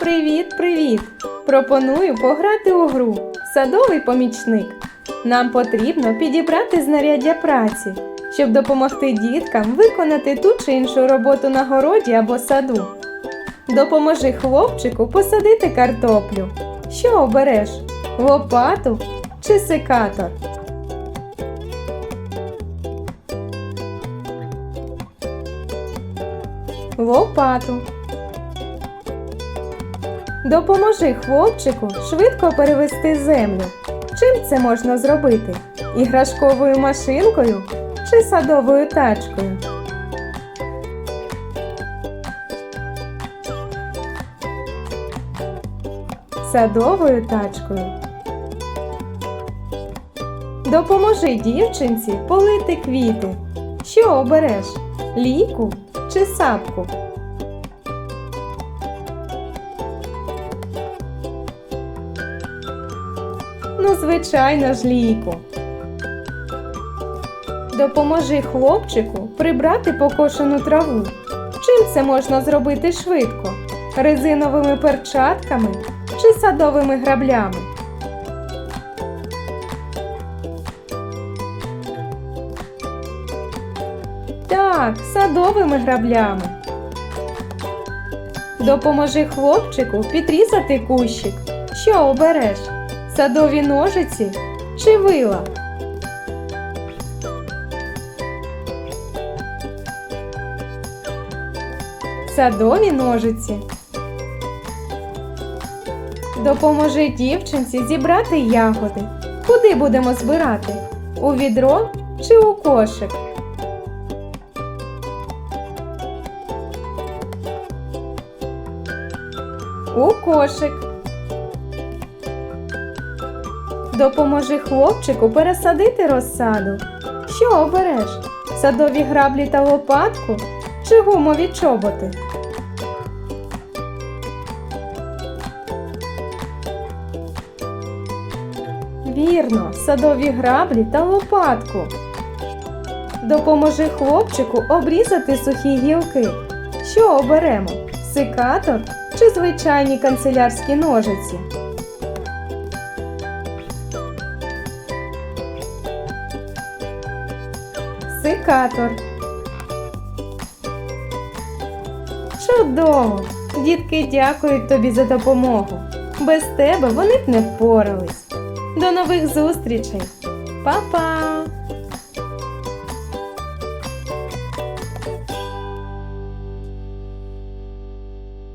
Привіт, привіт! Пропоную пограти у гру Садовий помічник. Нам потрібно підібрати знаряддя праці, щоб допомогти діткам виконати ту чи іншу роботу на городі або саду. Допоможи хлопчику посадити картоплю. Що обереш? Лопату чи секатор? Лопату. Допоможи хлопчику швидко перевести землю. Чим це можна зробити? Іграшковою машинкою чи садовою тачкою? Садовою тачкою. Допоможи дівчинці полити квіти. Що обереш? Ліку чи сапку? Ну, звичайно ж, лійку. Допоможи хлопчику прибрати покошену траву. Чим це можна зробити швидко? Резиновими перчатками чи садовими граблями? Так, садовими граблями. Допоможи хлопчику підрізати кущик. Що обереш? Садові ножиці чи вила? Садові ножиці. Допоможи дівчинці зібрати ягоди. Куди будемо збирати? У відро чи у кошик? У кошик. Допоможи хлопчику пересадити розсаду. Що обереш? Садові граблі та лопатку чи гумові чоботи? Вірно, садові граблі та лопатку. Допоможи хлопчику обрізати сухі гілки. Що оберемо? Секатор чи звичайні канцелярські ножиці? Секатор. Чудово! Дітки дякують тобі за допомогу. Без тебе вони б не впорались. До нових зустрічей. Па-па!